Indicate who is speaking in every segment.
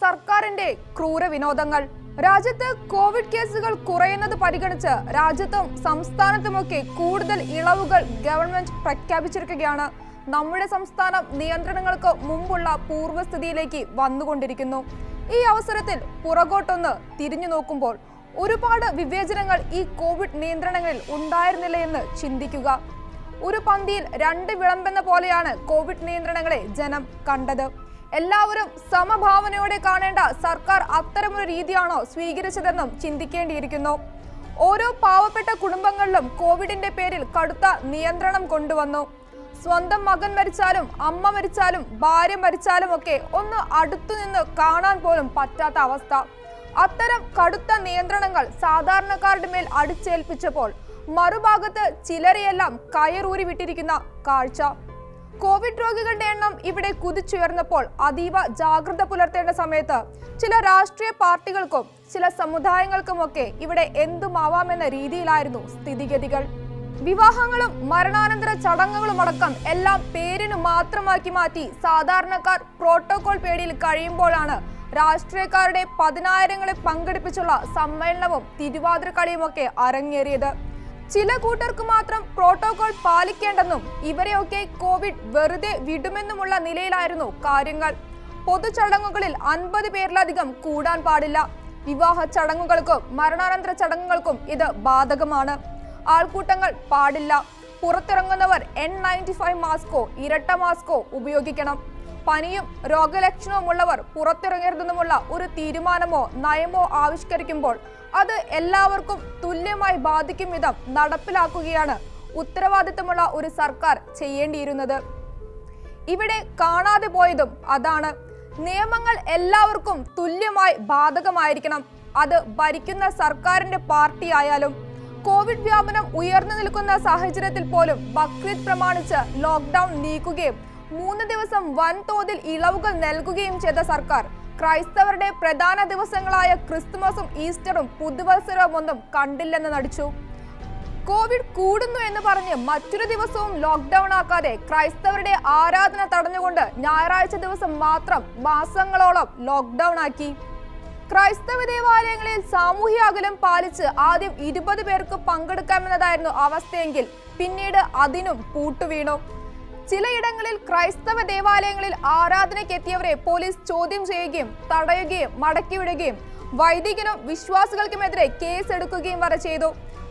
Speaker 1: സർക്കാരിന്റെ ക്രൂര വിനോദങ്ങൾ രാജ്യത്ത് കോവിഡ് കേസുകൾ കുറയുന്നത് പരിഗണിച്ച് രാജ്യത്തും സംസ്ഥാനത്തുമൊക്കെ കൂടുതൽ ഇളവുകൾ ഗവൺമെന്റ് പ്രഖ്യാപിച്ചിരിക്കുകയാണ്. നമ്മുടെ സംസ്ഥാനം നിയന്ത്രണങ്ങൾക്ക് മുമ്പുള്ള പൂർവസ്ഥിതിയിലേക്ക് വന്നുകൊണ്ടിരിക്കുന്നു. ഈ അവസരത്തിൽ പുറകോട്ടൊന്ന് തിരിഞ്ഞു നോക്കുമ്പോൾ ഒരുപാട് വിവേചനങ്ങൾ ഈ കോവിഡ് നിയന്ത്രണങ്ങളിൽ ഉണ്ടായിരുന്നില്ല എന്ന് ചിന്തിക്കുക. ഒരു പന്തിയിൽ രണ്ട് വിളമ്പെന്ന പോലെയാണ് കോവിഡ് നിയന്ത്രണങ്ങളെ ജനം കണ്ടത്. എല്ലാവരും സമഭാവനയോടെ കാണേണ്ട സർക്കാർ അത്തരമൊരു രീതിയാണോ സ്വീകരിച്ചതെന്നും ചിന്തിക്കേണ്ടിയിരിക്കുന്നു. ഓരോ പാവപ്പെട്ട കുടുംബങ്ങളിലും കോവിഡിന്റെ പേരിൽ കടുത്ത നിയന്ത്രണം കൊണ്ടുവന്നു. സ്വന്തം മകൻ മരിച്ചാലും അമ്മ മരിച്ചാലും ഭാര്യ മരിച്ചാലും ഒക്കെ ഒന്ന് അടുത്തുനിന്ന് കാണാൻ പോലും പറ്റാത്ത അവസ്ഥ. അത്തരം കടുത്ത നിയന്ത്രണങ്ങൾ സാധാരണക്കാരുടെ മേൽ അടിച്ചേൽപ്പിച്ചപ്പോൾ മറുഭാഗത്ത് ചിലരെയെല്ലാം കയറൂരി വിട്ടിരിക്കുന്ന കാഴ്ച. കോവിഡ് രോഗികളുടെ എണ്ണം ഇവിടെ കുതിച്ചുയർന്നപ്പോൾ അതീവ ജാഗ്രത പുലർത്തേണ്ട സമയത്ത് ചില രാഷ്ട്രീയ പാർട്ടികൾക്കും ചില സമുദായങ്ങൾക്കുമൊക്കെ ഇവിടെ എന്തുമാവാമെന്ന രീതിയിലായിരുന്നു സ്ഥിതിഗതികൾ. വിവാഹങ്ങളും മരണാനന്തര ചടങ്ങുകളും അടക്കം എല്ലാം പേരിന് മാത്രമാക്കി മാറ്റി സാധാരണക്കാർ പ്രോട്ടോകോൾ പേടിയിൽ കഴിയുമ്പോഴാണ് രാഷ്ട്രീയക്കാരുടെ പതിനായിരങ്ങളെ പങ്കെടുപ്പിച്ചുള്ള സമ്മേളനവും തിരുവാതിരക്കളിയുമൊക്കെ അരങ്ങേറിയത്. ചില കൂട്ടർക്ക് മാത്രം പ്രോട്ടോകോൾ പാലിക്കേണ്ടെന്നും ഇവരെയൊക്കെ കോവിഡ് വെറുതെ വിടുമെന്നുമുള്ള നിലയിലായിരുന്നു കാര്യങ്ങൾ. പൊതുചടങ്ങുകളിൽ അൻപത് പേരിലധികം കൂടാൻ പാടില്ല. വിവാഹ ചടങ്ങുകൾക്കും മരണാനന്തര ചടങ്ങുകൾക്കും ഇത് ബാധകമാണ്. ആൾക്കൂട്ടങ്ങൾ പാടില്ല. പുറത്തിറങ്ങുന്നവർ എൻ നയന്റി ഫൈവ് മാസ്കോ ഇരട്ട മാസ്കോ ഉപയോഗിക്കണം. പനിയും രോഗലക്ഷണവുമുള്ളവർ പുറത്തിറങ്ങരുതെന്നുമുള്ള ഒരു തീരുമാനമോ നയമോ ആവിഷ്കരിക്കുമ്പോൾ അത് എല്ലാവർക്കും തുല്യമായി ബാധിക്കും വിധം നടപ്പിലാക്കുകയാണ് ഉത്തരവാദിത്തമുള്ള ഒരു സർക്കാർ ചെയ്യേണ്ടിയിരുന്നത്. ഇവിടെ കാണാതെ പോയതും അതാണ്. നിയമങ്ങൾ എല്ലാവർക്കും തുല്യമായി ബാധകമായിരിക്കണം. അത് ഭരിക്കുന്ന സർക്കാരിന്റെ പാർട്ടി ആയാലും കോവിഡ് വ്യാപനം ഉയർന്നു നിൽക്കുന്ന സാഹചര്യത്തിൽ പോലും ബക്രീദ് പ്രമാണിച്ച് ലോക്ക്ഡൌൺ നീക്കുകയും മൂന്ന് ദിവസം വൻതോതിൽ ഇളവുകൾ നൽകുകയും ചെയ്ത സർക്കാർ. ക്രൈസ്തവരുടെ പ്രധാന ദിവസങ്ങളായ ക്രിസ്തുമസും ഈസ്റ്ററും പുതുവത്സരവും ഒന്നും കണ്ടില്ലെന്ന് നടിച്ചു. കോവിഡ് കൂടുന്നു എന്ന് പറഞ്ഞ് മറ്റൊരു ദിവസവും ലോക്ക്ഡൌൺ ആക്കാതെ ക്രൈസ്തവരുടെ ആരാധന തടഞ്ഞുകൊണ്ട് ഞായറാഴ്ച ദിവസം മാത്രം മാസങ്ങളോളം ലോക്ക്ഡൌൺ ആക്കി. ക്രൈസ്തവ ദേവാലയങ്ങളിൽ സാമൂഹ്യ അകലം പാലിച്ച് ആദ്യം ഇരുപത് പേർക്ക് പങ്കെടുക്കാമെന്നതായിരുന്നു അവസ്ഥയെങ്കിൽ പിന്നീട് അതിനും പൂട്ടുവീണു. ചിലയിടങ്ങളിൽ ക്രൈസ്തവ ദേവാലയങ്ങളിൽ ആരാധനയ്ക്ക് എത്തിയവരെ പോലീസ് ചോദ്യം ചെയ്യുകയും തടയുകയും മടക്കിവിടുകയും വൈദികനും വിശ്വാസികൾക്കുമെതിരെ കേസെടുക്കുകയും വരെ ചെയ്തു.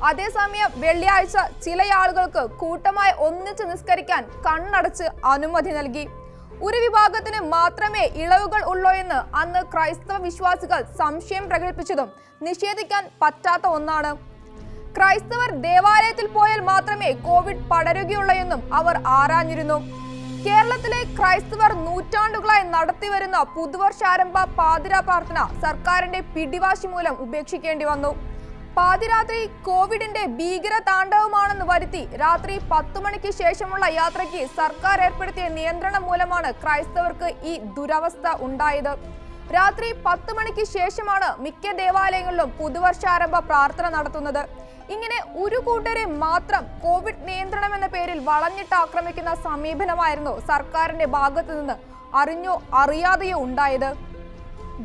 Speaker 1: അതേസമയം വെള്ളിയാഴ്ച ചില ആളുകൾക്ക് കൂട്ടമായി ഒന്നിച്ച് നിസ്കരിക്കാൻ കണ്ണടച്ച് അനുമതി നൽകി. ഒരു വിഭാഗത്തിന് മാത്രമേ ഇളവുകൾ ഉള്ളൂ എന്ന് അന്ന് ക്രൈസ്തവ വിശ്വാസികൾ സംശയം പ്രകടിപ്പിച്ചതും നിഷേധിക്കാൻ പറ്റാത്ത ഒന്നാണ്. ക്രൈസ്തവർ ദേവാലയത്തിൽ പോയാൽ മാത്രമേ കോവിഡ് പടരുകയുള്ളൂ അവർ ആരാഞ്ഞിരുന്നു. കേരളത്തിലെ ക്രൈസ്തവർ നൂറ്റാണ്ടുകളായി നടത്തിവരുന്ന പുതുവർഷാരംഭ പാതിരാ പ്രാർത്ഥന സർക്കാരിന്റെ പിടിവാശി മൂലം ഉപേക്ഷിക്കേണ്ടി വന്നു. പാതിരാത്രി കോവിഡിന്റെ ഭീകര താണ്ഡവമാണെന്ന് വരുത്തി രാത്രി പത്തു മണിക്ക് ശേഷമുള്ള യാത്രയ്ക്ക് സർക്കാർ ഏർപ്പെടുത്തിയ നിയന്ത്രണം മൂലമാണ് ക്രൈസ്തവർക്ക് ഈ ദുരവസ്ഥ ഉണ്ടായത്. രാത്രി പത്ത് മണിക്ക് ശേഷമാണ് മിക്ക ദേവാലയങ്ങളിലും പുതുവർഷാരംഭ പ്രാർത്ഥന നടത്തുന്നത്. ഇങ്ങനെ ഒരു കൂട്ടരെ മാത്രം കോവിഡ് നിയന്ത്രണം എന്ന പേരിൽ വളഞ്ഞിട്ട് ആക്രമിക്കുന്ന സമീപനമായിരുന്നു സർക്കാരിന്റെ ഭാഗത്തു നിന്ന് അറിഞ്ഞോ അറിയാതെയോ ഉണ്ടായത്.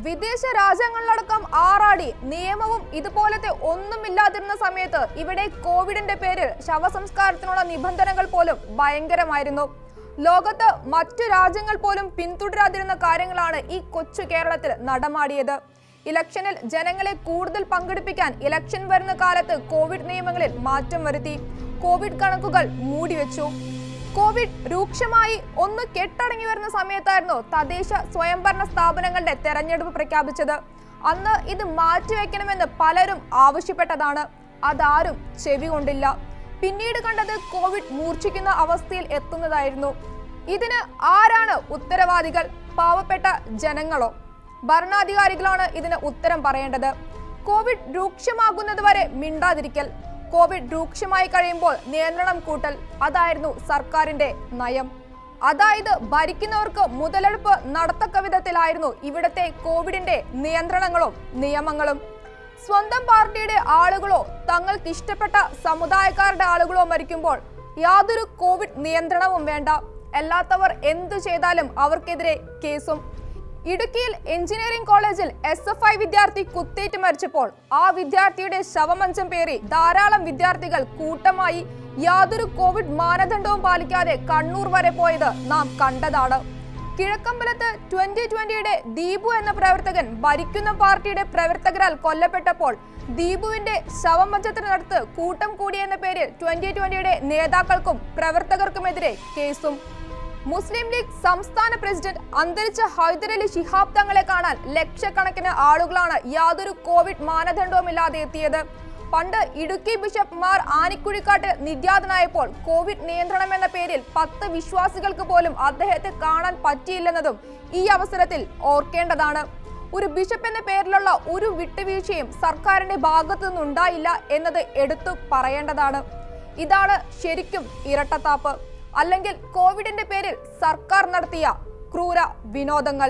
Speaker 1: വിദേശ രാജ്യങ്ങളിലടക്കം ആറാടി നിയമവും ഇതുപോലത്തെ ഒന്നുമില്ലാതിരുന്ന സമയത്ത് ഇവിടെ കോവിഡിന്റെ പേരിൽ ശവസംസ്കാരത്തിനുള്ള നിബന്ധനകൾ പോലും ഭയങ്കരമായിരുന്നു. ലോകത്ത് മറ്റു രാജ്യങ്ങൾ പോലും പിന്തുടരാതിരുന്ന കാര്യങ്ങളാണ് ഈ കൊച്ചു കേരളത്തിൽ നടമാടിയത്. ഇലക്ഷനിൽ ജനങ്ങളെ കൂടുതൽ പങ്കെടുപ്പിക്കാൻ ഇലക്ഷൻ വരുന്ന കാലത്ത് കോവിഡ് നിയമങ്ങളിൽ മാറ്റം വരുത്തി. കോവിഡ് കണക്കുകൾ മൂടിവെച്ചു. കോവിഡ് രൂക്ഷമായി ഒന്ന് കെട്ടടങ്ങി വരുന്ന സമയത്തായിരുന്നു തദ്ദേശ സ്വയംഭരണ സ്ഥാപനങ്ങളുടെ തെരഞ്ഞെടുപ്പ് പ്രഖ്യാപിച്ചത്. അന്ന് ഇത് മാറ്റിവെക്കണമെന്ന് പലരും ആവശ്യപ്പെട്ടതാണ്. അതാരും ചെവി കൊണ്ടില്ല. പിന്നീട് കണ്ടത് കോവിഡ് മൂർച്ഛിക്കുന്ന അവസ്ഥയിൽ എത്തുന്നതായിരുന്നു. ഇതിന് ആരാണ് ഉത്തരവാദികൾ? പാവപ്പെട്ട ജനങ്ങളോ? ഭരണാധികാരികളാണ് ഇതിന് ഉത്തരം പറയേണ്ടത്. കോവിഡ് രൂക്ഷമാകുന്നതുവരെ മിണ്ടാതിരിക്കൽ കോവിഡ് രൂക്ഷമായി കഴിയുമ്പോൾ നിയന്ത്രണം കൂട്ടൽ അതായിരുന്നു സർക്കാരിന്റെ നയം. അതായത് ഭരിക്കുന്നവർക്ക് മുതലെടുപ്പ് നടത്തക്ക വിധത്തിലായിരുന്നു ഇവിടത്തെ കോവിഡിന്റെ നിയന്ത്രണങ്ങളും നിയമങ്ങളും. സ്വന്തം പാർട്ടിയുടെ ആളുകളോ തങ്ങൾക്ക് ഇഷ്ടപ്പെട്ട സമുദായക്കാരുടെ ആളുകളോ മരിക്കുമ്പോൾ യാതൊരു കോവിഡ് നിയന്ത്രണവും വേണ്ട. അല്ലാത്തവർ എന്തു ചെയ്താലും അവർക്കെതിരെ കേസും ഇടുക്കിയിൽ എഞ്ചിനീയറിംഗ് കോളേജിൽ എസ് എഫ് ഐ വിദ്യാർത്ഥി കുത്തേറ്റ് മരിച്ചപ്പോൾ ആ വിദ്യാർത്ഥിയുടെ ശവമഞ്ചം പേറി ധാരാളം വിദ്യാർത്ഥികൾ കൂട്ടമായി യാതൊരു കോവിഡ് മാനദണ്ഡവും പാലിക്കാതെ കണ്ണൂർ വരെ പോയത് നാം കണ്ടതാണ്. കിഴക്കമ്പലത്ത് ട്വന്റി ട്വന്റിയുടെ ദീപു എന്ന പ്രവർത്തകൻ ഭരിക്കുന്ന പാർട്ടിയുടെ പ്രവർത്തകരാൽ കൊല്ലപ്പെട്ടപ്പോൾ ദീപുവിന്റെ ശവമഞ്ചത്തിനടുത്ത് കൂട്ടം കൂടിയെന്ന പേരിൽ ട്വന്റി ട്വന്റിയുടെ നേതാക്കൾക്കും പ്രവർത്തകർക്കുമെതിരെ കേസും. മുസ്ലിം ലീഗ് സംസ്ഥാന പ്രസിഡന്റ് അന്തരിച്ച ഹൈദരലി ശിഹാബ് തങ്ങളെ കാണാൻ ലക്ഷക്കണക്കിന് ആളുകളാണ് യാതൊരു കോവിഡ് മാനദണ്ഡവുമില്ലാതെ എത്തിയത്. പണ്ട് ഇടുക്കി ബിഷപ്പ് മാർ ആനിക്കുഴിക്കാട്ട് നിര്യാതനായപ്പോൾ കോവിഡ് നിയന്ത്രണം എന്ന പേരിൽ പത്ത് വിശ്വാസികൾക്ക് പോലും അദ്ദേഹത്തെ കാണാൻ പറ്റിയില്ലെന്നതും ഈ അവസരത്തിൽ ഓർക്കേണ്ടതാണ്. ഒരു ബിഷപ്പ് എന്ന പേരിലുള്ള ഒരു വിട്ടുവീഴ്ചയും സർക്കാരിന്റെ ഭാഗത്തു നിന്നുണ്ടായില്ല എന്നത് എടുത്തു പറയേണ്ടതാണ്. ഇതാണ് ശരിക്കും ഇരട്ടത്താപ്പ്. അല്ലെങ്കിൽ കോവിഡിന്റെ പേരിൽ സർക്കാർ നടത്തിയ ക്രൂര വിനോദങ്ങൾ.